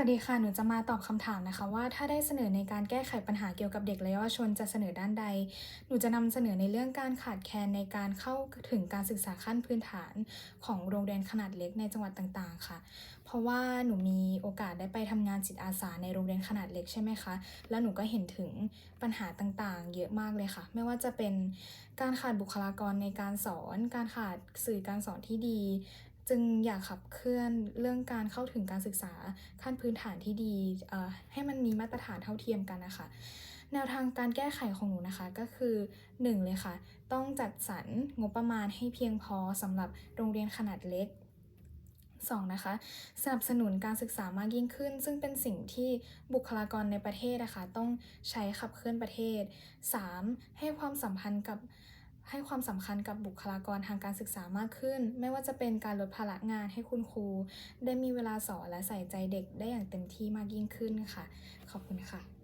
วัสดีค่ะ หนูจะมาตอบคำถามนะคะ ว่าถ้าได้เสนอในการแก้ไขปัญหาเกี่ยวกับเด็กและเยาวชนจะเสนอด้านใด หนูจะนำเสนอในเรื่องการขาดแคลนในการเข้าถึงการศึกษาขั้นพื้นฐานของโรงเรียนขนาดเล็กในจังหวัดต่างๆ ค่ะ เพราะว่าหนูมีโอกาสได้ไปทำงานจิตอาสาในโรงเรียนขนาดเล็กใช่ไหมคะ แล้วหนูก็เห็นถึงปัญหาต่างๆ เยอะมากเลยค่ะ ไม่ว่าจะเป็นการขาดบุคลากรในการสอน การขาดสื่อการสอนที่ดี จึงอยากขับเคลื่อนเรื่องการเข้าถึงการศึกษาขั้นพื้นฐานที่ดีให้มันมีมาตรฐานเท่าเทียมกันนะคะ แนวทางการแก้ไขของหนูนะคะก็คือ 1 เลยค่ะ ต้องจัดสรรงบประมาณให้เพียงพอสำหรับโรงเรียนขนาดเล็ก 2. นะคะสนับสนุนการศึกษามากยิ่งขึ้น ซึ่งเป็นสิ่งที่บุคลากรในประเทศนะคะ ต้องใช้ขับเคลื่อนประเทศ 3. ให้ความสัมพันธ์กับ ให้ความสำคัญกับบุคลากรทางการศึกษามากขึ้น ไม่ว่าจะเป็นการลดภาระงานให้คุณครู ได้มีเวลาสอนและใส่ใจเด็กได้อย่างเต็มที่มากยิ่งขึ้นค่ะ ขอบคุณค่ะ